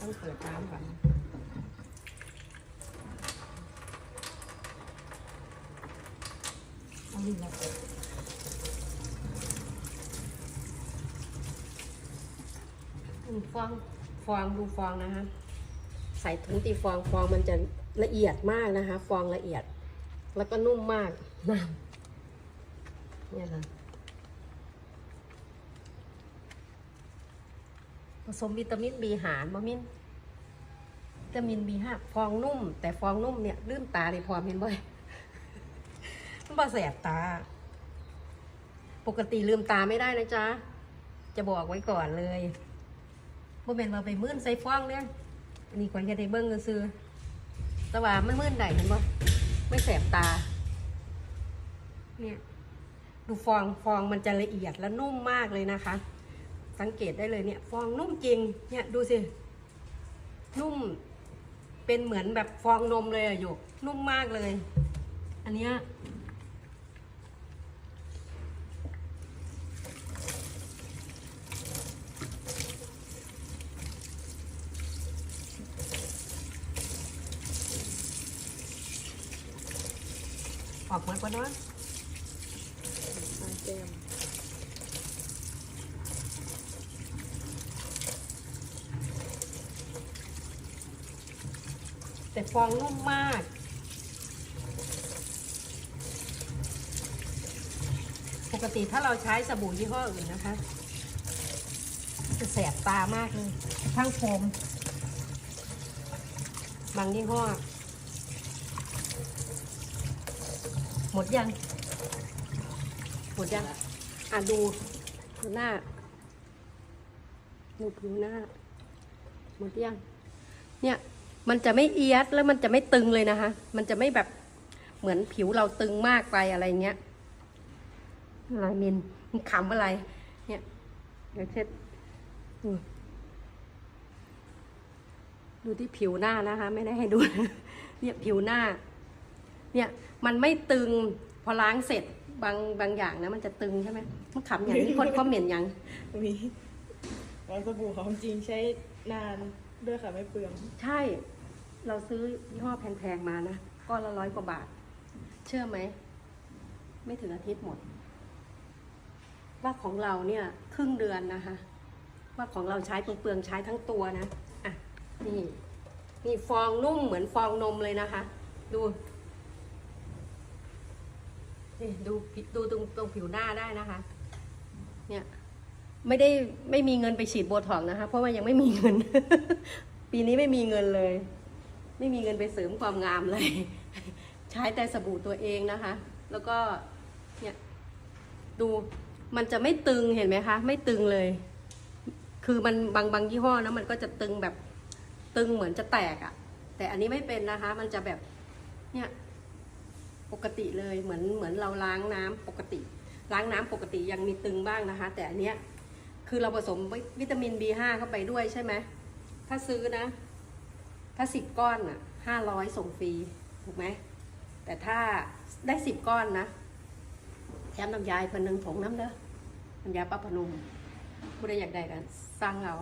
ต้องเปิดน้ำก่อนเอานี่แหละอืมฟองฟองดูฟองนะคะ ใส่ถุงตีฟองฟองมันจะละเอียดมากนะคะ ฟองละเอียด แล้วก็นุ่มมากน้ำเนี่ยนะ สมวิตามินบีหารบะมินวิตามินบีห้าฟองนุ่ม แต่ฟองนุ่มเนี่ยลืมตาเลยพอมเห็นบ่อยมันบ่แสบตา ปกติลืมตาไม่ได้นะจ๊ะ จะบอกไว้ก่อนเลยบ่เป็นมาไปมื่นใส่ฟองเนี่ยนนี้ก่อนแค่ได้เบิ้งซื้อๆแต่ว่ามันมื่นได้เห็นบ่ไม่แสบตา เนี่ย ดูฟองฟองมันจะละเอียดและนุ่มมากเลยนะคะ สังเกตได้เลยเนี่ย ฟองนุ่มจริง เนี่ยดูสิ นุ่ม เป็นเหมือนแบบฟองนมเลยอะหยก นุ่มมากเลย อันเนี้ยออกหมดปะเนาะแก้ม แต่ฟองนุ่มมาก ปกติถ้าเราใช้สบู่ยี่ห้ออื่นนะคะ จะแสบตามากเลยทั้งโฟมบางยี่ห้อ หมดยัง หมดยัง อะดูดูหน้าดูผิวหน้า หมดยัง เนี่ย มันจะไม่เอียดแล้วมันจะไม่ตึงเลยนะคะ มันจะไม่แบบเหมือนผิวเราตึงมากไปอะไรเงี้ยอะไรมินมีขำอะไร เนี่ยเดี๋ยวเช็ดดูดูที่ผิวหน้านะคะ ไม่ได้ให้ดู เนี่ยผิวหน้า เนี่ย มันไม่ตึง พอล้างเสร็จบางบางอย่างนะมันจะตึงใช่ไหมมันขำอย่างนี้คนคอมเมนต์อย่างมีวางสบู่ของจริงใช้นาน ด้วยค่ะไม่เปลือง ใช่ เราซื้อยี่ห้อแพงๆมานะก้อนละร้อยกว่าบาท เชื่อไหม ไม่ถึงอาทิตย์หมด ว่าของเราเนี่ยครึ่งเดือนนะคะ ว่าของเราใช้เปลืองๆใช้ทั้งตัวนะ อะ นี่นี่ฟองนุ่มเหมือนฟองนมเลยนะคะ ดูนี่ดูดูตรงตรงผิวหน้าได้นะคะ เนี่ย ไม่ได้ไม่มีเงินไปฉีดโบท็อกนะคะ เพราะว่ายังไม่มีเงิน ปีนี้ไม่มีเงินเลย ไม่มีเงินไปเสริมความงามเลย ใช้แต่สบู่ตัวเองนะคะ แล้วก็เนี่ยดูมันจะไม่ตึงเห็นไหมคะ ไม่ตึงเลย คือมันบางบางยี่ห้อนะมันก็จะตึงแบบตึงเหมือนจะแตกอะ่ะ แต่อันนี้ไม่เป็นนะคะ มันจะแบบเนี่ยปกติเลยเหมือนเหมือนเราล้างน้ำปกติ ล้างน้ำปกติยังมีตึงบ้างนะคะ แต่อันเนี้ย คือเราผสมวิตามิน B5 เข้าไปด้วยใช่ไหม ถ้าซื้อนะ ถ้าสิบก้อนอะห้าร้อยส่งฟรี ถูกไหม แต่ถ้าได้สิบก้อนนะ แถมน้ำยาอีกคนหนึ่งถงน้ำเด้อน้ำยาป้าพนมผู้ใดอยากได้กันสร้างเรา